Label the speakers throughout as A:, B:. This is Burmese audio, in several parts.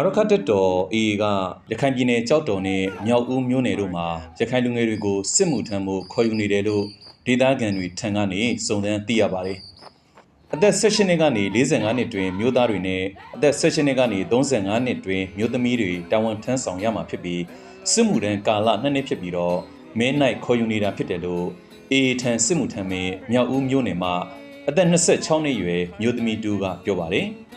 A: အာရခတ်တက်တော်အေကရခိုင်ပြည်နယ်ကြောက်တော်နဲ့မြောက်ဦးမြို့နယ်တို့မှာရခိုင်လူငယ်တွေကိုစစ်မှုထမ်းဖို့ခေါ်ယူနေတယ်လို့ဒေသခံတွေထံကနေစုံစမ်းသိရပါတယ်။အသက်16နှစ်ကနေ45နှစ်တွင်မြို့သားတွေနဲ့အသက်16နှစ်ကနေ35နှစ်တွင်မြို့သမီးတွေတာဝန်ထမ်းဆောင်ရမှာဖြစ်ပြီးစစ်မှုထမ်းကာလ2နှစ်ဖြစ်ပြီးတော့မင်းနိုင်ခေါ်ယူနေတာဖြစ်တယ်လို့အေထန်စစ်မှုထမ်းမင်းမြောက်ဦးမြို့နယ်မှာအသက်26နှစ်အရွယ်မြို့သမီးတူကပြောပါတယ်။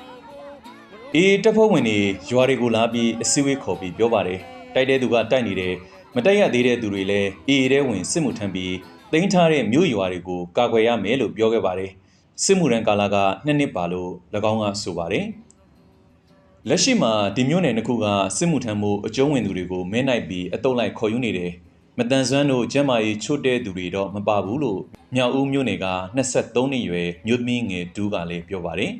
A: အေးတပ်ဖွဲ့ဝင်တွေရွာတွေကိုလာပြီးအစည်းအဝေးခေါ်ပြီးပြောပါတယ်တိုက်တဲ့သူကတိုက်နေတယ်မတိုက်ရသေးတဲ့သူတွေလည်းအေးတဲ့ဝင်စစ်မှုထမ်းပြီးတင်ထားတဲ့မြို့ရွာတွေကိုကာကွယ်ရမယ်လို့ပြောခဲ့ပါတယ်စစ်မှုရန်ကာလာကနှစ်နှစ်ပါလို့၎င်းကဆိုပါတယ်လက်ရှိမှာဒီမြို့နယ်နှစ်ခုကစစ်မှုထမ်းမှုအကျုံးဝင်သူတွေကိုမဲနိုင်ပြီးအတုံးလိုက်ခေါ်ယူနေတယ်မတန်ဆွမ်းတို့ကျမ်းမာရေးချွတ်တဲ့သူတွေတော့မပါဘူးလို့မြောက်ဦးမြို့နယ်က23နှစ်ရွယ်မြို့သမီးငယ်တူးကလည်းပြောပါတယ်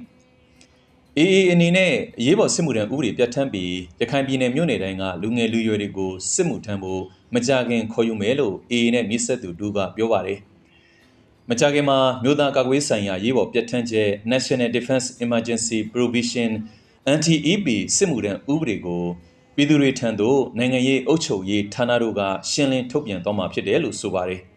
A: အေအေအနေနဲ့အရေးပေါ်စစ်မှုထမ်းဥပဒေပြဋ္ဌာန်းပြီးရခိုင်ပြည်နယ်မြို့နယ်တိုင်းကလူငယ်လူရွယ်တွေကိုစစ်မှုထမ်းဖို့မကြခင်ခေါ်ယူမယ်လို့အေအေနဲ့မြစ်ဆက်သူတူကပြောပါတယ်။မကြခင်မှာမြို့သားကာကွယ်ရေးဆိုင်ရာရေးပေါ်ပြဋ္ဌာန်းချက် National Defense Emergency Provision NTEP စစ်မှုထမ်းဥပဒေကိုပြည်သူတွေထံသို့နိုင်ငံရေးအုပ်ချုပ်ရေးဌာနတို့ကရှင်းလင်းထုတ်ပြန်သွားမှာဖြစ်တယ်လို့ဆိုပါတယ်။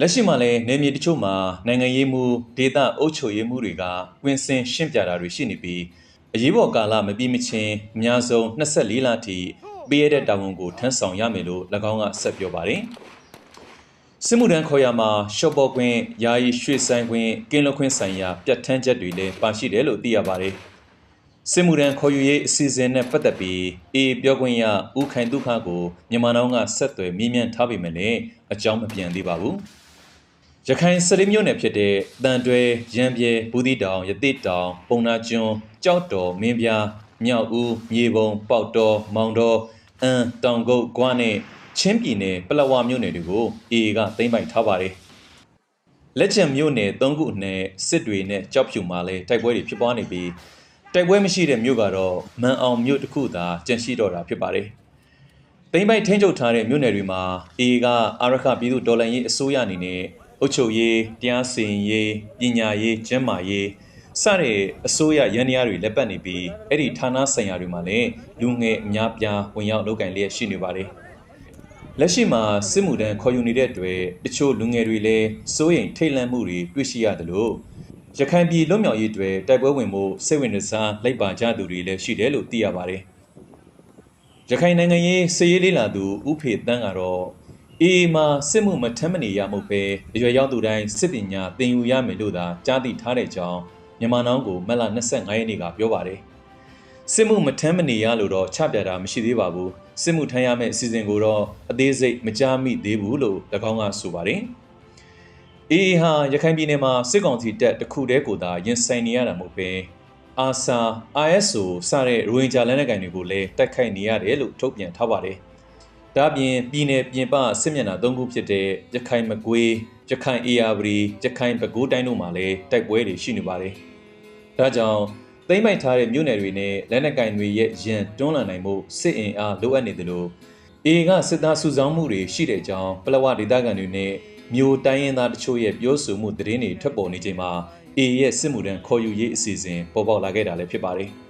A: လက်ရှိမှာလည်းနေမြေတချို့မှာနိုင်ငံရေးမှုဒေသအုပ်ချုပ်ရေးမှုတွေကဝင်စင်ရှင်းပြတာတွေရှိနေပြီးအရေးပေါ်ကာလမပြီးမချင်းအများဆုံး24လထိပေးရတဲ့တာဝန်ကိုထမ်းဆောင်ရမယ်လို့၎င်းကဆက်ပြောပါတယ်။စစ်မှုထမ်းခေါ်ရမှာရှော့ပေါ်ခွင့်ယာယီရွှေ့ဆိုင်ခွင့်ကင်းလွတ်ခွင့်ဆိုင်ရာပြဋ္ဌာန်းချက်တွေလည်းပါရှိတယ်လို့သိရပါတယ်။စစ်မှုထမ်းခေါ်ယူရေးအစီအစဉ်နဲ့ပတ်သက်ပြီးအေပြောခွင့်ရဦးခိုင်ဒုက္ခကိုမြန်မာနောင်ကဆက်သွယ်မြင်းမြန်းထားပေမဲ့လည်းအကြောင်းမပြန်သေးပါဘူး။ ရခိုင်စရိမြို့နယ်ဖြစ်တဲ့တန်တွဲရံပြဲဘူးတီတောင်ရတိတောင် ပုံနာကျွန်းကြောက်တော်မင်းပြားမြောက်ဦးမြေပုံပေါက်တော်မောင်တော်အန်းတောင်ကုတ်ကွာနဲ့ချင်းပြည်နယ်ပလက်ဝမြို့နယ်တွေကိုအေကသိမ်းပိုက်ထားပါတယ်လက်ကျန်မြို့နယ်၃ခုနဲ့စစ်တွေနဲ့ကြောက်ဖြူမှာလည်းတိုက်ပွဲတွေဖြစ်ပွားနေပြီးတိုက်ပွဲမရှိတဲ့မြို့ကတော့မန်အောင်မြို့တစ်ခုသာကျန်ရှိတော့တာဖြစ်ပါတယ်သိမ်းပိုက်ထိန်းချုပ်ထားတဲ့မြို့နယ်တွေမှာအေကအာရခပြည်သူဒေါ်လာရေးအစိုးရအနေနဲ့ အုပ်ချုပ်ရေးတရားစီရင်ရေးပညာရေးကျန်းမာရေးစတဲ့အစိုးရရန်ရားတွေလက်ပတ်နေပြီးအဲ့ဒီဌာနဆိုင်ရာတွေမှာလည်းလူငယ်အများပြားဝင်ရောက်လုပ်ကင်လျက်ရှိနေပါတယ်လက်ရှိမှာစစ်မှုထမ်းခေါ်ယူနေတဲ့အတွက်တချို့လူငယ်တွေလည်းစိုးရိမ်ထိတ်လန့်မှုတွေတွေ့ရှိရတယ်လို့ရခိုင်ပြည်လွတ်မြောက်ရေးအတွက်တိုက်ပွဲဝင်မှုစိတ်ဝင်စားလိုက်ပါကြသူတွေလည်းရှိတယ်လို့သိရပါတယ်ရခိုင်နိုင်ငံရေးစည်ရေးလေးလာသူဥဖေတန်းကတော့ အေးမှာစစ်မှုမထမ်းမနေရမှုပဲအရွယ်ရောက်သူတိုင်းစစ်ပညာသင်ယူရမယ်လို့သာကြားသိထားတဲ့အကြောင်းမြန်မာနောင်ကိုမက်လာ25ရက်နေ့ကပြောပါတယ်စစ်မှုမထမ်းမနေရလို့တော့ချပြတာမရှိသေးပါဘူးစစ်မှုထမ်းရမယ့်အစီအစဉ်ကိုတော့အသေးစိတ်မကြားမိသေးဘူးလို့၎င်းကဆိုပါတယ်အေးဟာရခိုင်ပြည်နယ်မှာစစ်ကောင်စီတပ်တစ်ခုတည်းကိုသာရင်ဆိုင်နေရတာမဟုတ်ပဲအာဆာ ISO စတဲ့ရိုဟင်ဂျာလက်နက်ကိုင်တွေကိုလည်းတိုက်ခိုက်နေရတယ်လို့ထုတ်ပြန်ထားပါတယ်။ ဒါပြင်ပြည်내ပြင်ပစစ်မျက်နှာ၃ခုဖြစ်တဲ့ရခိုင်မကွေးရခိုင်အေယာဝတီရခိုင်ပဲခူးတိုင်းတို့မှာလည်းတိုက်ပွဲတွေရှိနေပါတယ်။ဒါကြောင့်သိမ့်မိုက်ထားတဲ့မြို့နယ်တွေနဲ့လက်နက်ကင်တွေရဲ့ရန်တွန်းလှန်နိုင်မှုစစ်အင်အားလိုအပ်နေတယ်လို့အေကစစ်သားစုဆောင်းမှုတွေရှိတဲ့အကြောင်းပလဝဒေသခံတွေနဲ့မြို့တိုင်းရင်းသားတချို့ရဲ့ပြောဆိုမှုသတင်းတွေထွက်ပေါ်နေချိန်မှာအေရဲ့စစ်မှုထမ်းခေါ်ယူရေးအစီအစဉ်ပေါ်ပေါက်လာခဲ့တာလည်းဖြစ်ပါတယ်။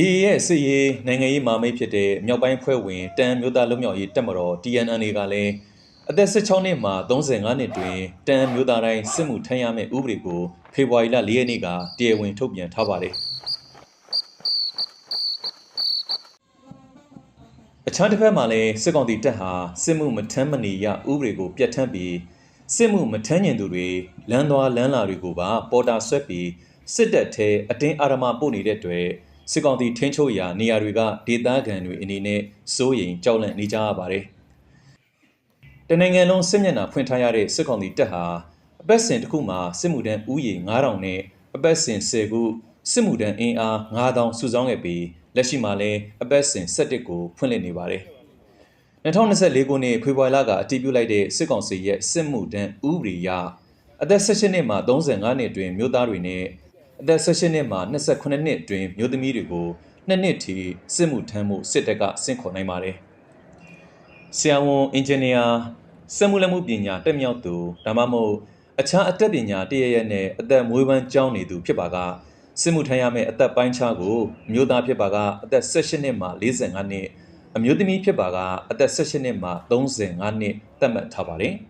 A: AA ရဲ့စစ်ရေးနိုင်ငံရေးမာမိတ်ဖြစ်တဲ့မြောက်ပိုင်းဖွဲ့ဝင်တန်မျိုးသားလွတ်မြောက်ရေးတပ်မတော် TNN ကလည်းအသက်16နှစ်မှ35နှစ်တွင်တန်မျိုးသားတိုင်းစစ်မှုထမ်းရမယ့်ဥပဒေကိုဖေဖော်ဝါရီလ4ရက်နေ့ကတရားဝင်ထုတ်ပြန်ထားပါတယ်။အခြားတစ်ဖက်မှာလည်းစစ်ကောင်တီတပ်ဟာစစ်မှုမထမ်းမနေရဥပဒေကိုပြဋ္ဌာန်းပြီးစစ်မှုမထမ်းညင်သူတွေလမ်းသွားလမ်းလာတွေကိုပါပေါ်တာဆွဲပြီးစစ်တပ်ထဲအတင်းအာရမပို့နေတဲ့အတွက် စစ်ကောင်တီထင်းချို့ရာနေရာတွေကဒေသခံတွေအနေနဲ့စိုးရိမ်ကြောက်လန့်နေကြရပါတယ်။တနိုင်ငံလုံးစစ်မျက်နှာဖွင့်ထားရတဲ့စစ်ကောင်တီတပ်ဟာအပတ်စဉ်တစ်ခုမှာစစ်မှုထမ်းဦးရေ9000နဲ့အပတ်စဉ်10ခုစစ်မှုထမ်းအင်အား9000စုဆောင်းခဲ့ပြီးလက်ရှိမှာလည်းအပတ်စဉ်17ကိုဖွင့်လှစ်နေပါတယ်။2024ခုနှစ်ဖေဖော်ဝါရီလကအတည်ပြုလိုက်တဲ့စစ်ကောင်စီရဲ့စစ်မှုထမ်းဥပဒေအရအသက်16နှစ်မှ35နှစ်အတွင်းမြို့သားတွေနဲ့ အသက်16နှစ်မှ28နှစ်အတွင်းမြို့သမီးတွေကိုနှစ်နှစ်ထိစစ်မှုထမ်းမှုစစ်တပ်ကဆင့်ခေါ်နိုင်ပါတယ်။ဆရာဝန်အင်ဂျင်နီယာစက်မှုလက်မှုပညာတက်မြောက်သူဒါမှမဟုတ်အခြားအတတ်ပညာတရရက်နဲ့အသက်မွေးဝမ်းကျောင်းနေသူဖြစ်ပါကစစ်မှုထမ်းရမယ့်အသက်ပိုင်းခြားကိုအမျိုးသားဖြစ်ပါကအသက်18နှစ်မှ45နှစ်အမျိုးသမီးဖြစ်ပါကအသက်18နှစ်မှ35နှစ်သတ်မှတ်ထားပါတယ်။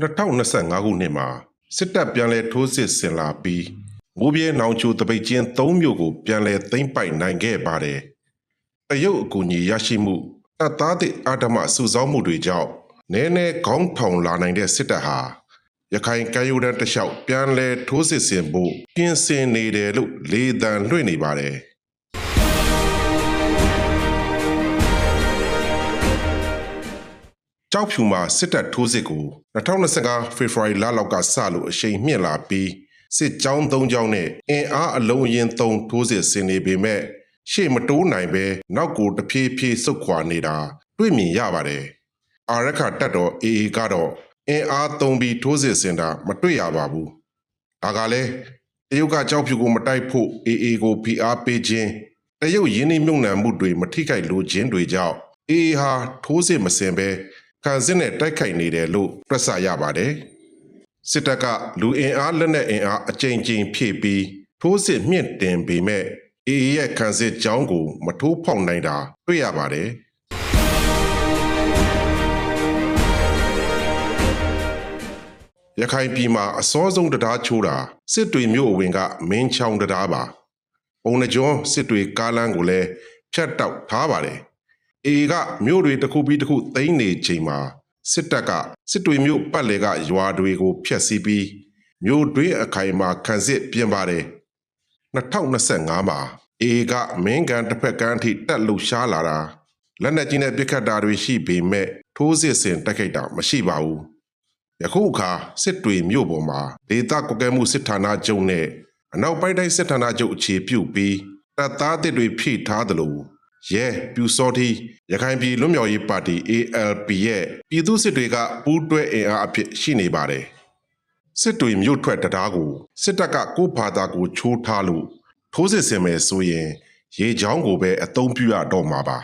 B: 2025ခုနှစ်မှာစစ်တပ်ပြန်လည်ထိုးစစ်ဆင်လာပြီးမိုးပြဲနောင်ချိုတပိတ်ချင်း၃မြို့ကိုပြန်လည်သိမ်းပိုက်နိုင်ခဲ့ပါတယ်။တရုတ်အကူအညီရရှိမှုတပ်သားသည့်အာဓမစုဆောင်းမှုတွေကြောင့်နည်းနည်းခေါင်းထောင်လာနိုင်တဲ့စစ်တပ်ဟာရခိုင်ကမ်းရိုးတန်းတစ်လျှောက်ပြန်လည်ထိုးစစ်ဆင်ဖို့ပြင်ဆင်နေတယ်လို့လေသံလွှင့်နေပါတယ်။ ကြောက်ဖြူမှာစစ်တပ်ထိုးစစ်ကို2025ဖေဖော်ဝါရီလလောက်ကစလို့အရှိန်မြင့်လာပြီးစစ်ကြောင်း၃ကြောင်းနဲ့အင်အားအလုံးအရင်သုံးထိုးစစ်ဆင်နေပေမဲ့ရှေ့မတိုးနိုင်ပဲနောက်ကိုတဖြည်းဖြည်းဆုတ်ခွာနေတာတွေ့မြင်ရပါတယ်။အာရခတက်တော် AA ကတော့အင်အားသုံးပြီးထိုးစစ်ဆင်တာမတွေ့ရပါဘူး။ဒါကလည်းတရုတ်ကကြောက်ဖြူကိုမတိုက်ဖို့ AA ကိုဖိအားပေးခြင်းတရုတ်ရင်းနှီးမြှုပ်နှံမှုတွေမထိခိုက်လိုခြင်းတွေကြောင့် AA ဟာထိုးစစ်မစင်ပဲ ခံစစ်နဲ့တိုက်ခိုက်နေတယ်လို့ပြသရပါတယ်။စစ်တပ်ကလူအင်အားလက်နက်အင်အားအကြိမ်ကြိမ်ဖြည့်ပြီးထိုးစစ်မြင့်တင်ပေမဲ့ AA ရဲ့ခံစစ်ကြောင်းကို မထိုးဖောက်နိုင်တာတွေ့ရပါတယ်။ရခိုင်ပြည်မှာအစောဆုံးတရားချိုးတာစစ်တွေမြို့အဝင်ကမင်းချောင်းတရားပါ။ပုံနှကျွန်းစစ်တွေကားလမ်းကိုလည်းဖြတ်တောက်ထားပါတယ်။ AA ကမြို့တွေတစ်ခုပြီးတစ်ခုသိမ်းနေချိန်မှာစစ်တပ်ကစစ်တွေမြို့ပတ်လည်ကရွာတွေကိုဖျက်ဆီးပြီးမြို့တွင်းအခိုင်အမာခံစစ်ပြင်ပါတယ်2025မှာ AA ကမင်းကန်တစ်ဖက်ကန်းအထိတက်လှူရှားလာတာလက်နက်ကြီးနဲ့ပစ်ခတ်တာတွေရှိပေမဲ့ထိုးစစ်ဆင်တိုက်ခိုက်တာမရှိပါဘူးယခုအခါစစ်တွေမြို့ပေါ်မှာဒေသကွက်ကဲမှုစစ်ဌာနချုပ်နဲ့အနောက်ပိုင်းတိုင်းစစ်ဌာနချုပ်အခြေပြုပြီးတပ်သားတစ်တွေဖြည့်ထားသလို ရဲပြူစောတိရခိုင်ပြည်လွတ်မြောက်ရေးပါတီ ALP ရဲ့ပြည်သူစစ်တွေကပူးတွဲအင်အားအဖြစ်ရှိနေပါတယ်စစ်တွေမြို့ထွက်တရားကိုစစ်တပ်ကကိုဖာသာကိုချိုးထားလို့ထိုးစစ်ဆင်မယ်ဆိုရင် ရေချောင်းကိုပဲအသုံးပြုရတော့မှာပါ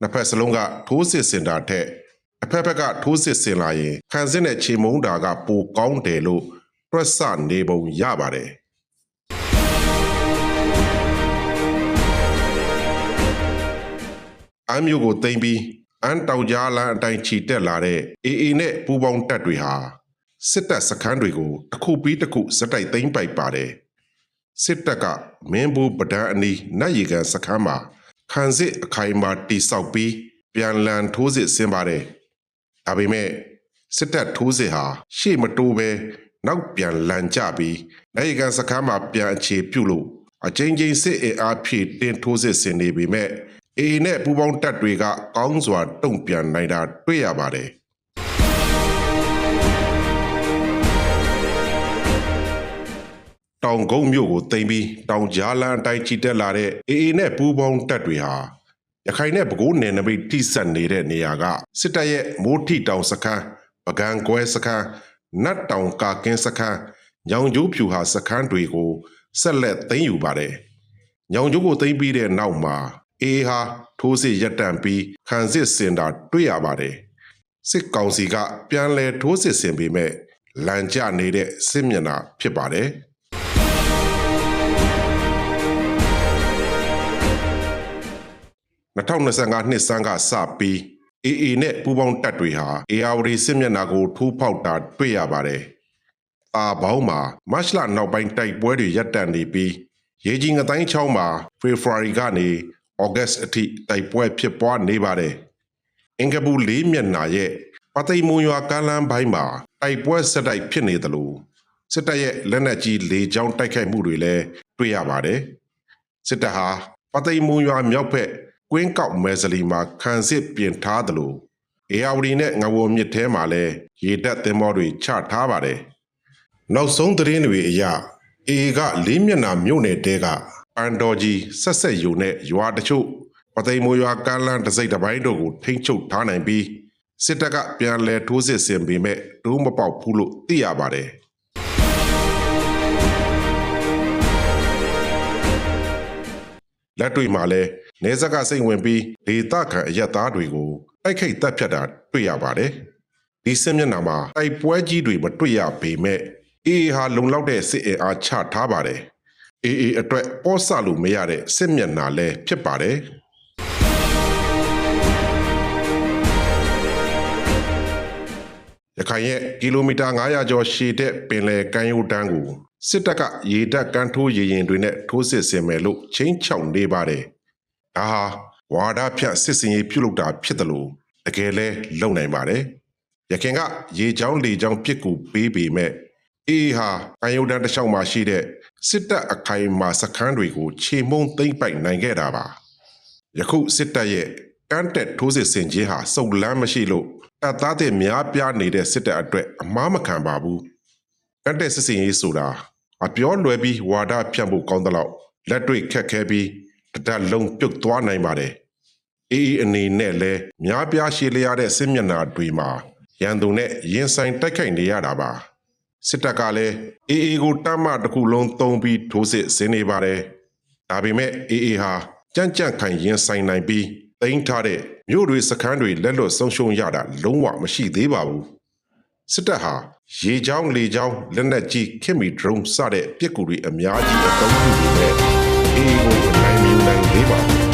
B: နှစ်ဖက်စလုံးကထိုးစစ်ဆင်တာထက်အဖက်ဖက်ကထိုးစစ်ဆင်လာရင်ခံစစ်နဲ့ခြေမုံတာကပိုကောင်းတယ်လို့တွက်ဆနေပုံရပါတယ် အမ်းမျိုးကိုသိမ်းပြီးအမ်းတောင်ကြားလမ်းအတိုင်းခြိတက်လာတဲ့ AA နဲ့ပူးပေါင်းတပ်တွေဟာစစ်တပ်စခန်းတွေကိုတစ်ခုပြီးတစ်ခုစက်တိုက်သိမ်းပိုက်ပါတယ်စစ်တပ်ကမင်းဘူးပဒန်းအနီးနတ်ရီကန်စခန်းမှာခံစစ်အခိုင်အမာတိဆောက်ပြီးပြန်လန်ထိုးစစ်ဆင်ပါတယ်ဒါပေမဲ့စစ်တပ်ထိုးစစ်ဟာရှေ့မတိုးပဲနောက်ပြန်လန်ကျပြီးနတ်ရီကန်စခန်းမှာပြန်အခြေပြုလို့အချင်းချင်းစစ်အင်အားဖြည့်တင်ထိုးစစ်ဆင်နေပေမဲ့ A နဲ့ပူပေါင်းတပ်တွေက ကောင်းစွာတုံ့ပြန်နိုင်တာတွေ့ရပါတယ်။တောင်ကုန်းမြို့ကိုသိမ်းပြီးတောင်ကြားလန်းအတိုင်းချီတက်လာတဲ့ AA နဲ့ပူပေါင်းတပ်တွေဟာရခိုင်နဲ့ပဲခူးနယ်နိမိတ်ထိစပ်နေတဲ့နေရာကစစ်တပ်ရဲ့မိုးထိတောင်စခန်းပကံကွဲစခန်းနတ်တောင်ကာကင်းစခန်းညောင်ကျိုးဖြူဟာစခန်းတွေကိုဆက်လက်သိမ်းယူပါတယ်။ညောင်ကျိုးကိုသိမ်းပြီးတဲ့နောက်မှာ အေးဟာထိုးစစ်ရပ်တန့်ပြီးခံစစ်စင်တာတွေ့ရပါတယ်စစ်ကောင်စီကပြန်လည်ထိုးစစ်ဆင်ပေမဲ့လန်ကျနေတဲ့စစ်မျက်နှာဖြစ်ပါတယ်2025နှစ်စန်းကစပြီး AA နဲ့ပူးပေါင်းတပ်တွေဟာ AR စစ်မျက်နှာကိုထိုးဖောက်တာတွေ့ရပါတယ်။အာဘောင်းမှာမတ်လနောက်ပိုင်းတိုက်ပွဲတွေရပ်တန့်နေပြီးရေကြီးငတိုင်းချောင်းမှာဖေဖော်ဝါရီကနေ ဩဂတ်အထိတိုက်ပွဲဖြစ်ပွားနေပါတယ်။အင်္ဂပူလေးမျက်နှာရဲ့ပသိမ်မွန်ရွာကမ်းလမ်းပိုင်းမှာတိုက်ပွဲဆက်တိုက်ဖြစ်နေသလိုစစ်တပ်ရဲ့လက်နက်ကြီးလေကြောင်းတိုက်ခိုက်မှုတွေလည်းတွေ့ရပါတယ်။စစ်တပ်ဟာပသိမ်မွန်ရွာမြောက်ဘက်ကွင်းကောက်မဲစလီမှာခံစစ်ပြင်ထားသလိုအေယာဝတီနဲ့ငဝုံမြစ်ထဲမှာလည်းရေတပ်သင်္ဘောတွေချထားပါတယ်။နောက်ဆုံးသတင်းတွေအရအေကလေးမျက်နှာမြို့နယ်တဲက အန်ဒေါ်ကြီးဆက်ဆက်ယုံနဲ့ရွာတချို့ပသိမ်မိုးရွာကမ်းလန်းတစိတ်တစ်ပိုင်းတို့ကိုထိမ့်ချုပ်ထားနိုင်ပြီးစစ်တပ်ကပြန်လည်ထိုးစစ်ဆင်ပေမဲ့တိုးမပေါက်ဘူးလို့သိရပါတယ်လက်တွေ့မှာလဲနေဆက်ကစိတ်ဝင်ပြီးဒေသခံအရက်သားတွေကိုတိုက်ခိုက်တပ်ဖြတ်တာတွေ့ရပါတယ်။ဒီစစ်မျက်နှာမှာတိုက်ပွဲကြီးတွေမတွေ့ရပေမဲ့အေးဟာလုံလောက်တဲ့စစ်အင်အားချထားပါတယ်။ အေးအေးအတွက်ပေါ်ဆလို့မရတဲ့စစ်မျက်နှာလည်းဖြစ်ပါတယ်ရခိုင်ရဲ့ကီလိုမီတာ900ကျော်ရှည်တဲ့ပင်လယ်ကမ်းရိုးတန်းကိုစစ်တပ်ကရေတပ်ကမ်းထိုးရေရင်တွေနဲ့ထိုးစစ်ဆင်မယ်လို့ချင်းချောင်နေပါတယ်။ဒါဟာဝါဒဖြန့်စစ်စင်ရေးပြုလုပ်တာဖြစ်တယ်လို့တကယ်လဲလုံနိုင်ပါတယ်။ရခင်ကရေချောင်းလေချောင်းပြစ်ကူပေးပေမဲ့ အေးဟာကမ်းရိုးတန်းတစ်လျှောက်မှာရှိတဲ့စစ်တပ်အခိုင်အမာစခန်းတွေကိုခြေမုံသိမ့်ပိုက်နိုင်ခဲ့တာပါ။ယခုစစ်တပ်ရဲ့ကမ်းတက်ထိုးစစ်ဆင်ခြင်းဟာစုံလန်းမရှိလို့တပ်သားတွေများပြားနေတဲ့စစ်တပ်အတွက်အမားမခံပါဘူးကမ်းတက်စစ်စင်ရေးဆိုတာအပြောလွယ်ပြီးဝါဒဖြန့်ဖို့ကောင်းသလောက်လက်တွေ့ခက်ခဲပြီးတစ်တပ်လုံးပြုတ်သွားနိုင်ပါတယ်အေးအေးအနေနဲ့လဲများပြားရှည်လျားတဲ့စစ်မျက်နှာတွေမှာရန်သူနဲ့ရင်ဆိုင်တိုက်ခိုက်နေရတာပါ စစ်တပ်ကလည်းအေးအေးကိုတမ်းမတစ်ခုလုံးသုံးပြီးထိုးစစ်ဆင်နေပါတယ်ဒါပေမဲ့အေးအေးဟာကြမ်းကြမ်းခိုင်ရင်ဆိုင်နိုင်ပြီးတိမ့်ထားတဲ့မြို့တွေစခန်းတွေလက်လွတ်ဆုံးရှုံးရတာလုံးဝမရှိသေးပါဘူးစစ်တပ်ဟာရေချောင်းလေချောင်းလက်နက်ကြီးခင်မီဒရုန်းစတဲ့ပစ်ကူတွေအများကြီးအသုံးပြုနေတယ်အေးအေးကိုအနိုင်မယူနိုင်သေးပါဘူး